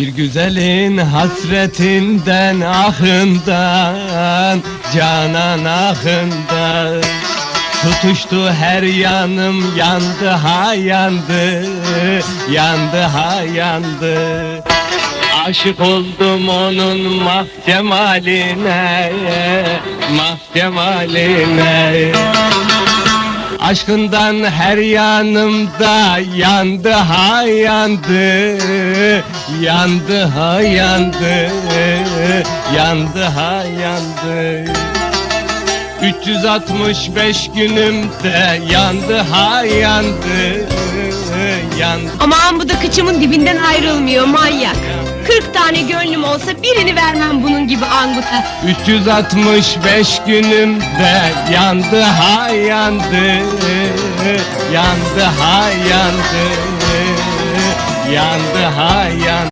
Bir güzelin hasretinden ahından Canan ahından. Tutuştu her yanım yandı ha yandı Yandı ha yandı. Aşık oldum onun mahcemaline Mahcemaline Aşkından her yanımda yandı ha yandı Yandı ha yandı Yandı ha yandı. 365 günümde yandı ha yandı Aman bu da kıçımın dibinden ayrılmıyor manyak. 40 tane gönlüm olsa birini vermem bunun gibi anguta. 365 günümde yandı ha yandı Yandı ha yandı Yandı ha yandı